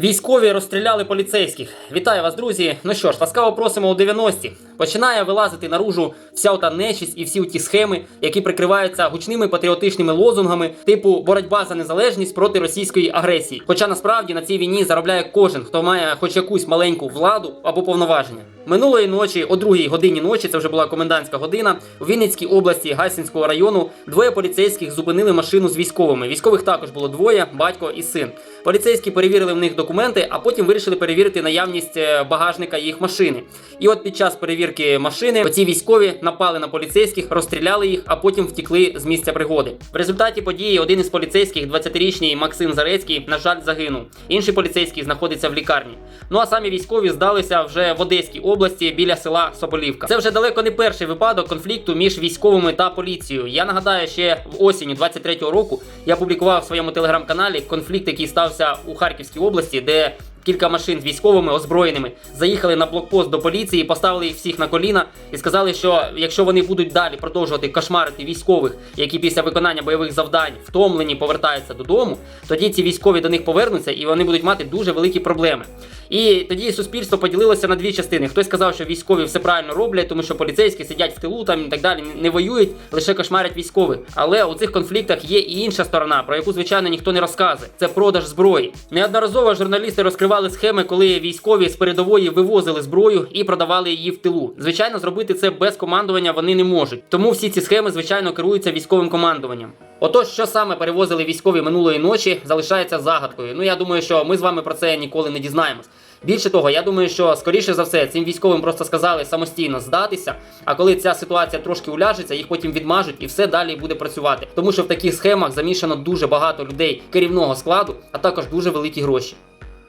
Військові розстріляли поліцейських. Вітаю вас, друзі. Ну що ж, ласкаво просимо у 90-ті. Починає вилазити наружу вся ота нечість і всі ті схеми, які прикриваються гучними патріотичними лозунгами, типу боротьба за незалежність проти російської агресії. Хоча насправді на цій війні заробляє кожен, хто має хоч якусь маленьку владу або повноваження. Минулої ночі, о другій годині ночі, це вже була комендантська година. У Вінницькій області Гайсинського району двоє поліцейських зупинили машину з військовими. Військових також було двоє, батько і син. Поліцейські перевірили в них документи, а потім вирішили перевірити наявність е, багажника їх машини. І от під час перевірки машини оці військові напали на поліцейських, розстріляли їх, а потім втікли з місця пригоди. В результаті події один із поліцейських, 20-річний Максим Зарецький, на жаль, загинув. Інший поліцейський знаходиться в лікарні. Ну а самі військові здалися вже в Одеській області біля села Соболівка. Це вже далеко не перший випадок конфлікту між військовими та поліцією. Я нагадаю, ще в осінню 23-го року я публікував в своєму телеграм-каналі конфлікт, який стався у Харківській області, де Кілька машин з військовими озброєними заїхали на блокпост до поліції, поставили їх всіх на коліна і сказали, що якщо вони будуть далі продовжувати кошмарити військових, які після виконання бойових завдань втомлені повертаються додому, тоді ці військові до них повернуться і вони будуть мати дуже великі проблеми. І тоді суспільство поділилося на дві частини. Хтось сказав, що військові все правильно роблять, тому що поліцейські сидять в тилу там і так далі, не воюють, лише кошмарять військових. Але у цих конфліктах є і інша сторона, про яку звичайно ніхто не розказує. Це продаж зброї. Неодноразово журналісти розкривали схеми, коли військові з передової вивозили зброю і продавали її в тилу. Звичайно, зробити це без командування вони не можуть. Тому всі ці схеми, звичайно, керуються військовим командуванням. Отож, що саме перевозили військові минулої ночі, залишається загадкою. Ну я думаю, що ми з вами про це ніколи не дізнаємось. Більше того, я думаю, що скоріше за все цим військовим просто сказали самостійно здатися. А коли ця ситуація трошки уляжеться, їх потім відмажуть і все далі буде працювати. Тому що в таких схемах замішано дуже багато людей керівного складу, а також дуже великі гроші.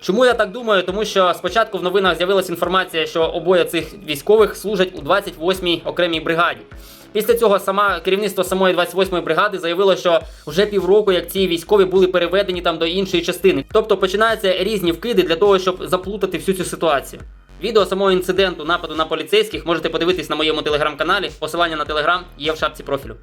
Чому я так думаю? Тому що спочатку в новинах з'явилася інформація, що обоє цих військових служать у 28-й окремій бригаді. Після цього сама керівництво самої 28-ї бригади заявило, що вже півроку, як ці військові були переведені там до іншої частини. Тобто починаються різні вкиди для того, щоб заплутати всю цю ситуацію. Відео самого інциденту нападу на поліцейських можете подивитись на моєму телеграм-каналі. Посилання на телеграм є в шапці профілю.